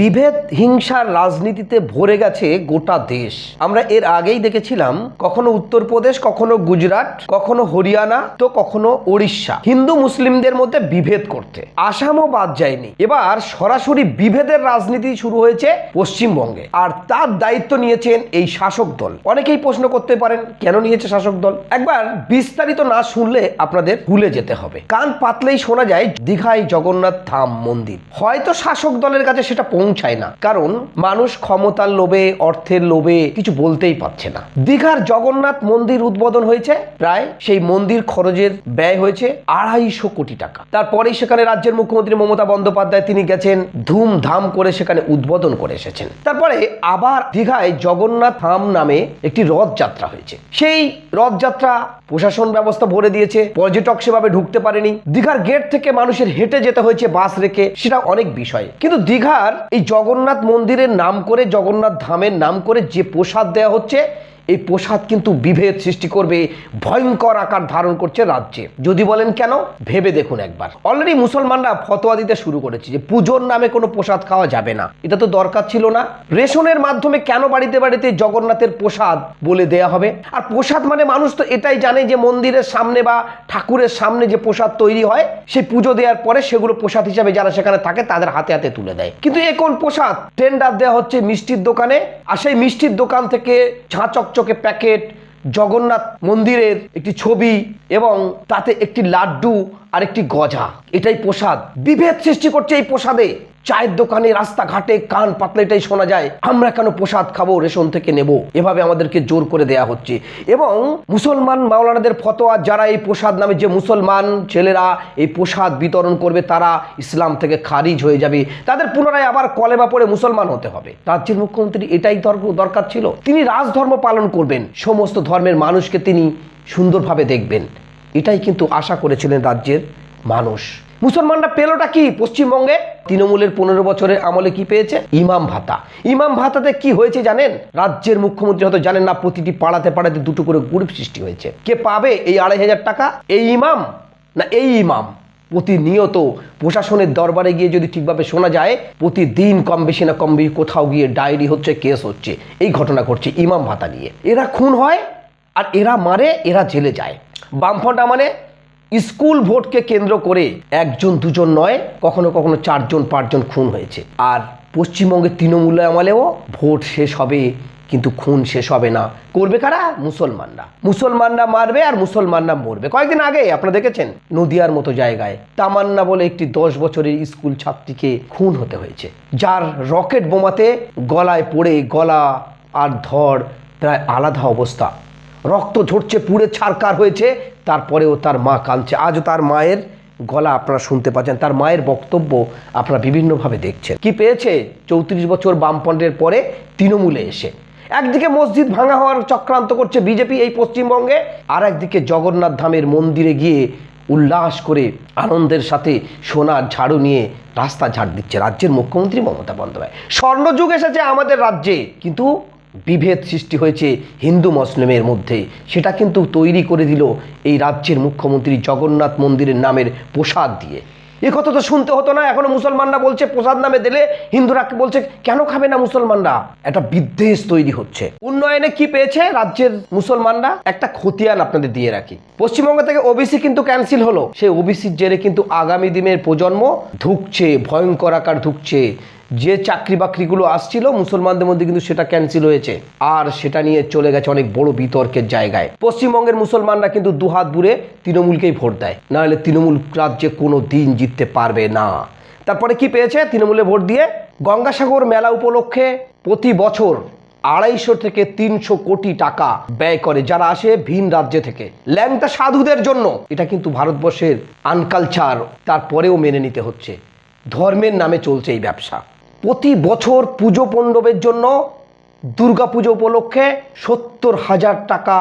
বিভেদ হিংসার রাজনীতিতে ভরে গেছে গোটা দেশ। আমরা এর আগেই দেখেছিলাম, কখনো উত্তরপ্রদেশ, কখনো গুজরাট, কখনো হরিয়ানা, তো কখনো ওড়িশা। হিন্দু মুসলিমদের মধ্যে বিভেদ করতে। আসামও বাদ যায়নি। এবার সরাসরি বিভেদের রাজনীতি শুরু হয়েছে পশ্চিমবঙ্গে। আর তার দায়িত্ব নিয়েছেন এই শাসক দল। অনেকেই প্রশ্ন করতে পারেন, কেন নিয়েছে শাসক দল? একবার বিস্তারিত না শুনলে আপনাদের ভুলে যেতে হবে। কান পাতলেই শোনা যায়, দীঘায় জগন্নাথ ধাম মন্দির। হয়তো শাসক দলের কাছে সেটা পৌঁছায় না। কারণ মানুষ ক্ষমতার লোভে, অর্থের লোভে কিছু বলতেই পারছে না। দীঘার জগন্নাথ মন্দির উদ্বোধন হয়েছে, প্রায় সেই মন্দির খরচের ব্যয় হয়েছে আড়াইশো কোটি টাকা। তারপরেই সেখানে রাজ্যের মুখ্যমন্ত্রী মমতা বন্দ্যোপাধ্যায় তিনি গেছেন, ধুমধাম করে সেখানে উদ্বোধন করে এসেছেন। তারপরে আবার দীঘায় জগন্নাথ ধাম নামে একটি রথযাত্রা হয়েছে। সেই রথযাত্রা প্রশাসন ব্যবস্থা ভরে দিয়েছে, পর্যটক সেভাবে ঢুকতে পারেনি। দীঘার গেট থেকে মানুষের হেঁটে যেতে হয়েছে বাস রেখে, সেটা অনেক বিষয়। কিন্তু দীঘার এই জগন্নাথ মন্দিরের নাম করে জগন্নাথ ধামের নাম করে যে প্রসাদ দেওয়া হচ্ছে এই প্রসাদ কিন্তু বিভেদ সৃষ্টি করবে, ভয়ঙ্কর আকার ধারণ করছে রাজ্যে। যদি বলেন কেন? ভেবে দেখুন একবার। অলরেডি মুসলমানরা ফতোয়া দিতে শুরু করেছে যে পুজোর নামে কোনো প্রসাদ খাওয়া যাবে না। এটা তো দরকার ছিল না। রেশনের মাধ্যমে কেন বাড়িতে বাড়িতে জগন্নাথের প্রসাদ বলে দেয়া হবে? আর প্রসাদ মানে মানুষ তো এটাই জানে যে মন্দিরের সামনে বা ঠাকুরের সামনে যে প্রসাদ তৈরি হয়, সেই পুজো দেওয়ার পরে সেগুলো প্রসাদ হিসাবে যারা সেখানে থাকে, তাদের হাতে হাতে তুলে দেয়। কিন্তু এ কোন প্রসাদ? টেন্ডার দেওয়া হচ্ছে মিষ্টির দোকানে, আর সেই মিষ্টির দোকান থেকে ঝাঁ চকচকে প্যাকেট জগন্নাথ মন্দিরের একটি ছবি এবং তাতে একটি লাড্ডু আর একটি গজা। এটাই প্রসাদ। বিভেদ সৃষ্টি করছে এই প্রসাদে। চায়ের দোকানে, রাস্তাঘাটে কান পাতলে এটাই শোনা যায়, আমরা কেন প্রসাদ খাব, রেশন থেকে নেব? এভাবে আমাদেরকে জোর করে দেয়া হচ্ছে। এবং মুসলমান মাওলানাদের ফতোয়া, যারা এই প্রসাদ নামে যে মুসলমান ছেলেরা এই প্রসাদ বিতরণ করবে, তারা ইসলাম থেকে খারিজ হয়ে যাবে। তাদের পুনরায় আবার কলেমা পড়ে মুসলমান হতে হবে। রাজ্যের মুখ্যমন্ত্রী এটাই দর- দরকার ছিল। তিনি রাজধর্ম পালন করবেন। সমস্ত ধর্মের মানুষকে তিনি সুন্দরভাবে দেখবেন। এটাই কিন্তু আশা করেছিলেন রাজ্যের মানুষ। মুসলমানরা পেলোটা কি? পশ্চিমবঙ্গে তৃণমূলের পনেরো বছরের আমলে কি পেয়েছে? ইমাম ভাতা। ইমাম ভাতাতে কি হয়েছে জানেন? রাজ্যের মুখ্যমন্ত্রী হয়তো জানেন না, প্রতিটি পাড়াতে পাড়াতে দুটো করে গ্রুপ সৃষ্টি হয়েছে। কে পাবে এই আড়াই হাজার টাকা? এই ইমাম না এই ইমাম? প্রতিনিয়ত প্রশাসনের দরবারে গিয়ে যদি ঠিকভাবে শোনা যায়, প্রতিদিন কম বেশি না কম বেশি কোথাও গিয়ে ডায়েরি হচ্ছে, কেস হচ্ছে। এই ঘটনা ঘটছে ইমাম ভাতা নিয়ে। এরা খুন হয়? আর এরা মারে, এরা জেলে যায়। বামফ্রন্ট মানে স্কুল ভোটকে কেন্দ্র করে একজন, দুজন নয়, কখনো কখনো চারজন, পাঁচজন খুন হয়েছে। আর পশ্চিমবঙ্গের তৃণমূল আমলেও ভোট শেষ হবে, কিন্তু খুন শেষ হবে না। করবে কারা? মুসলমানরা। মুসলমানরা মারবে আর মুসলমানরা মরবে। কয়েকদিন আগে, আপনারা দেখেছেন, নদিয়ার মতো জায়গায় তামান্না বলে একটি দশ বছরের স্কুল ছাত্রীকে খুন হতে হয়েছে। যার রকেট বোমাতে গলায় পড়ে গলা আর ধর প্রায় আলাদা অবস্থা। রক্ত ঝরছে, পুড়ে ছারকার হয়েছে। তারপরেও তার মা কাঁদছে। আজও তার মায়ের গলা আপনারা শুনতে পাচ্ছেন, তার মায়ের বক্তব্য আপনারা বিভিন্নভাবে দেখছেন। কি পেয়েছে? চৌত্রিশ বছর বামপন্থের পরে তৃণমূলে এসে। একদিকে মসজিদ ভাঙা হওয়ার চক্রান্ত করছে বিজেপি এই পশ্চিমবঙ্গে, আর একদিকে জগন্নাথ ধামের মন্দিরে গিয়ে উল্লাস করে আনন্দের সাথে সোনার ঝাড়ু নিয়ে রাস্তা ঝাড় দিচ্ছে রাজ্যের মুখ্যমন্ত্রী মমতা বন্দ্যোপাধ্যায়। স্বর্ণযুগ এসেছে আমাদের রাজ্যে, কিন্তু বিভেদ সৃষ্টি হয়েছে হিন্দু মুসলিমের মধ্যে। সেটা কিন্তু তৈরি করে দিল এই রাজ্যের মুখ্যমন্ত্রী জগন্নাথ মন্দিরের নামের প্রসাদ দিয়ে। এ কথা তো শুনতে হতো না, এখনও মুসলমানরা বলছে প্রসাদ নামে দিলে হিন্দুরা বলছে, কেন খাবে না মুসলমানরা? একটা বিদ্বেষ তৈরি হচ্ছে। উন্নয়নে কি পেয়েছে রাজ্যের মুসলমানরা? একটা খতিয়ান আপনাদের দিয়ে রাখি। পশ্চিমবঙ্গ থেকে ওবিসি কিন্তু ক্যান্সেল হলো। সেই ওবিসির জেরে কিন্তু আগামী দিনের প্রজন্ম ধুকছে, ভয়ঙ্কর আকার ধুকছে। যে চাকরি বাকরিগুলো আসছিল, মুসলমানদের মধ্যে কিন্তু সেটা ক্যান্সেল হয়েছে। আর সেটা নিয়ে চলে গেছে অনেক বড় বিতর্কের জায়গায়। পশ্চিমবঙ্গের মুসলমানরা কিন্তু দুহাত বুড়ে তৃণমূলকেই ভোট দেয়। নাহলে তৃণমূল রাজ্যে কোনো দিন জিততে পারবে না। তারপরে কি পেয়েছে? তৃণমূলে ভোট দিয়ে গঙ্গাসাগর মেলা উপলক্ষে প্রতি বছর আড়াইশো থেকে তিনশো কোটি টাকা ব্যয় করে যারা আসে ভিন রাজ্যে থেকে। ল্যাংটা সাধুদের জন্য। এটা কিন্তু ভারতবর্ষের আনকালচার তারপরেও মেনে নিতে হচ্ছে। ধর্মের নামে চলছে এই ব্যবসা। প্রতি বছর পুজো পণ্ডবের জন্য দুর্গাপুজো উপলক্ষে সত্তর হাজার টাকা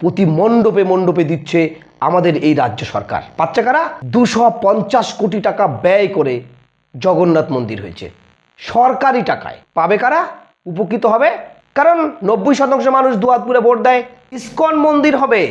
প্রতি মণ্ডপে মণ্ডপে দিচ্ছে আমাদের এই রাজ্য সরকার। বাচ্চা কারা দুশো পঞ্চাশ কোটি টাকা ব্যয় করে জগন্নাথ মন্দির হয়েছে। সরকারি টাকায়। পাবে কারা? উপকৃত হবে কারণ নব্বই শতাংশ মানুষ দুয়াতপুরে ভোট দেয়। ইস্কন মন্দির হবে।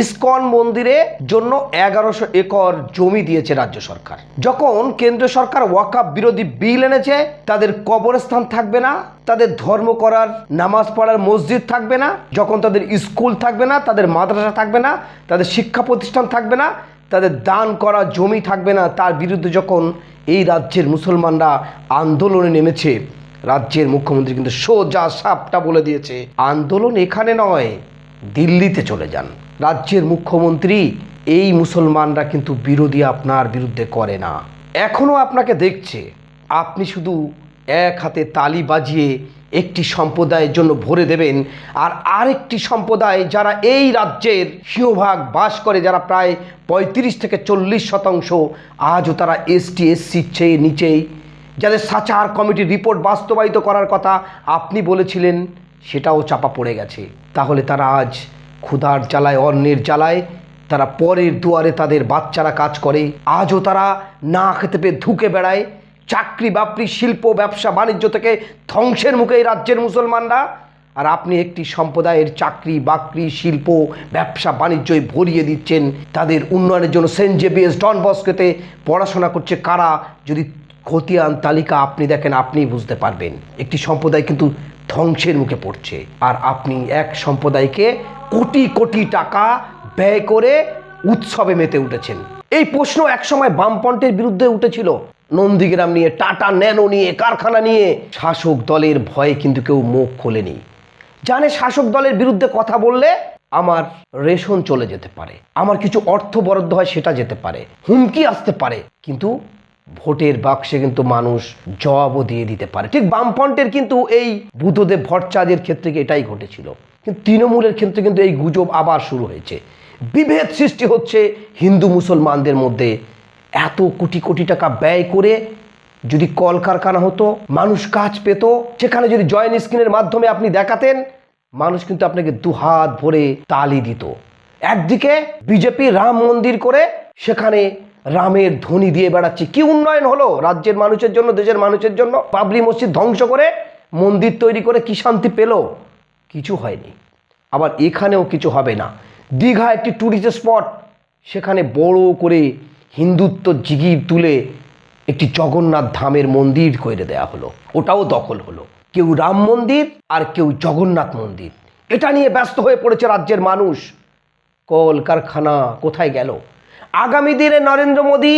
ইস্কন মন্দিরে জন্য এগারোশো একর জমি দিয়েছে রাজ্য সরকার। যখন কেন্দ্র সরকার ওয়াকাপ বিরোধী বিল এনেছে, তাদের কবরস্থান থাকবে না, তাদের ধর্ম করার নামাজ পড়ার মসজিদ থাকবে না, যখন তাদের স্কুল থাকবে না, তাদের মাদ্রাসা থাকবে না, তাদের শিক্ষা প্রতিষ্ঠান থাকবে না, তাদের দান করা জমি থাকবে না, তার বিরুদ্ধে যখন এই রাজ্যের মুসলমানরা আন্দোলনে নেমেছে রাজ্যের মুখ্যমন্ত্রী কিন্তু সোজা সাপটা বলে দিয়েছে, আন্দোলন এখানে নয়, দিল্লিতে চলে যান। রাজ্যের মুখ্যমন্ত্রী, এই মুসলমানরা কিন্তু বিরোধী আপনার বিরুদ্ধে করে না। এখনও আপনাকে দেখছে, আপনি শুধু এক হাতে তালি বাজিয়ে একটি সম্প্রদায়ের জন্য ভরে দেবেন, আর আরেকটি সম্প্রদায় যারা এই রাজ্যের সিংহভাগ বাস করে, যারা প্রায় পঁয়ত্রিশ থেকে চল্লিশ শতাংশ, আজও তারা এসটি এসসির চেয়ে নিচেই যাদের সাচার কমিটির রিপোর্ট বাস্তবায়িত করার কথা আপনি বলেছিলেন, সেটাও চাপা পড়ে গেছে। তাহলে তারা আজ ক্ষুধার জ্বালায় অন্যের জ্বালায়, তারা পরের দুয়ারে তাদের বাচ্চারা কাজ করে, আজও তারা না খেতে পেয়ে ধুকে বেড়ায়। চাকরি বাকরি, শিল্প, ব্যবসা, বাণিজ্য থেকে ধ্বংসের মুখে এই রাজ্যের মুসলমানরা। আর আপনি একটি সম্প্রদায়ের চাকরি, বাকরি, শিল্প, ব্যবসা, বাণিজ্যই ভরিয়ে দিচ্ছেন। তাদের উন্নয়নের জন্য সেন্ট জেভিয়ার্স ডন বস্কেতে পড়াশোনা করছে কারা? যদি খতিয়ান তালিকা আপনি দেখেন, আপনিই বুঝতে পারবেন। একটি সম্প্রদায় কিন্তু ধ্বংসের মুখে পড়ছে। আর আপনি এক সম্প্রদায়কে কোটি কোটি টাকা ব্যয় করে উৎসবে মেতে উঠেছেন। এই প্রশ্ন একসময় বামপন্থের বিরুদ্ধে উঠেছিল। নন্দীগ্রাম নিয়ে, টাটা ন্যানো নিয়ে, কারখানা নিয়ে। শাসক দলের ভয়ে কিন্তু কেউ মুখ খোলেনি। জানে শাসক দলের বিরুদ্ধে কথা বললে আমার রেশন চলে যেতে পারে। আমার কিছু অর্থ বরাদ্দ হয় সেটা যেতে পারে। হুমকি আসতে পারে। কিন্তু ভোটের বাক্সে কিন্তু মানুষ জবাবও দিয়ে দিতে পারে। ঠিক বামফ্রন্টের কিন্তু এই বুদ্ধদেব ভট্টাচার্যের ক্ষেত্রে এটাই ঘটেছিল? কিন্তু তৃণমূলের ক্ষেত্রে কিন্তু এই গুজব আবার শুরু হয়েছে। বিভেদ সৃষ্টি হচ্ছে হিন্দু মুসলমানদের মধ্যে। এত কোটি কোটি টাকা ব্যয় করে যদি কলকারখানা হতো, মানুষ কাজ পেত, সেখানে যদি জয়েন স্ক্রিনের মাধ্যমে আপনি দেখাতেন, মানুষ কিন্তু আপনাকে দুহাত ভরে তালি দিত। একদিকে বিজেপি রাম মন্দির করে সেখানে রামের ধ্বনি দিয়ে বেড়াচ্ছে। কি উন্নয়ন হলো রাজ্যের মানুষের জন্য, দেশের মানুষের জন্য? পাবলি মসজিদ ধ্বংস করে মন্দির তৈরি করে কি শান্তি পেল? কিছু হয়নি। আবার এখানেও কিছু হবে না। দীঘা একটি ট্যুরিস্ট স্পট সেখানে বড় করে হিন্দুত্ব জিগির তুলে একটি জগন্নাথ ধামের মন্দির করে দেয়া হলো। ওটাও দখল হলো। কেউ রাম মন্দির আর কেউ জগন্নাথ মন্দির। এটা নিয়ে ব্যস্ত হয়ে পড়েছে রাজ্যের মানুষ। কল কারখানা কোথায় গেল? আগামী দিনে নরেন্দ্র মোদী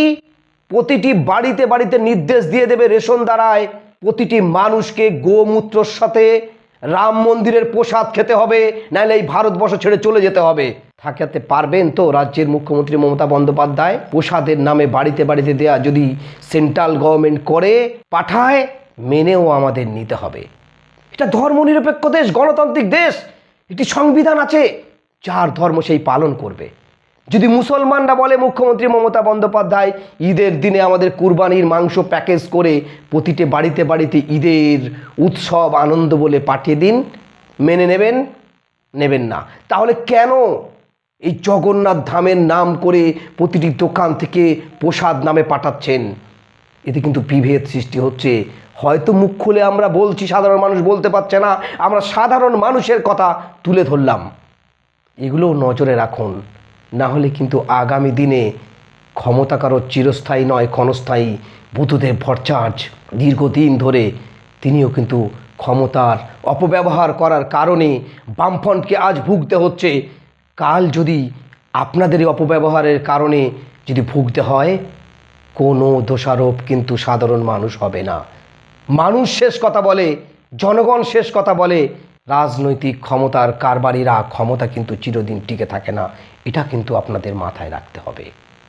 প্রতিটি বাড়িতে বাড়িতে নির্দেশ দিয়ে দেবে রেশন দ্বারায় প্রতিটি মানুষকে গোমূত্রর সাথে রাম মন্দিরের প্রসাদ খেতে হবে, নাহলে এই ভারতবর্ষ ছেড়ে চলে যেতে হবে। থাকাতে পারবেন তো রাজ্যের মুখ্যমন্ত্রী মমতা বন্দ্যোপাধ্যায়? প্রসাদের নামে বাড়িতে বাড়িতে দেয়া যদি সেন্ট্রাল গভর্নমেন্ট করে, পাঠায়, মেনেও আমাদের নিতে হবে। এটা ধর্মনিরপেক্ষ দেশ, গণতান্ত্রিক দেশ, একটি সংবিধান আছে, যার ধর্ম সেই পালন করবে। যদি মুসলমানরা বলে মুখ্যমন্ত্রী মমতা বন্দ্যোপাধ্যায়, ঈদের দিনে আমাদের কুরবানির মাংস প্যাকেজ করে প্রতিটি বাড়িতে বাড়িতে ঈদের উৎসব, আনন্দ বলে পাঠিয়ে দিন, মেনে নেবেন নেবেন না। তাহলে কেন এই জগন্নাথ ধামের নাম করে প্রতিটি দোকান থেকে প্রসাদ নামে পাঠাচ্ছেন? এতে কিন্তু বিভেদ সৃষ্টি হচ্ছে। হয়তো মুখ খুলে আমরা বলছি, সাধারণ মানুষ বলতে পারছে না, আমরা সাধারণ মানুষের কথা তুলে ধরলাম। এগুলোও নজরে রাখুন। না হলে কিন্তু আগামী দিনে ক্ষমতা কারও চিরস্থায়ী নয়, ক্ষণস্থায়ী বুদ্ধদেব ভট্টাচার্য। দীর্ঘদিন ধরে তিনিও কিন্তু ক্ষমতার অপব্যবহার করার কারণে বামফ্রন্টকে আজ ভুগতে হচ্ছে। কাল যদি আপনাদের অপব্যবহারের কারণে যদি ভুগতে হয়, কোনো দোষারোপ কিন্তু সাধারণ মানুষ হবে না। মানুষ শেষ কথা বলে, জনগণ শেষ কথা বলে রাজনৈতিক ক্ষমতার কারবারিরা ক্ষমতা কিন্তু চিরদিন টিকে থাকে না। এটা কিন্তু আপনাদের মাথায় রাখতে হবে।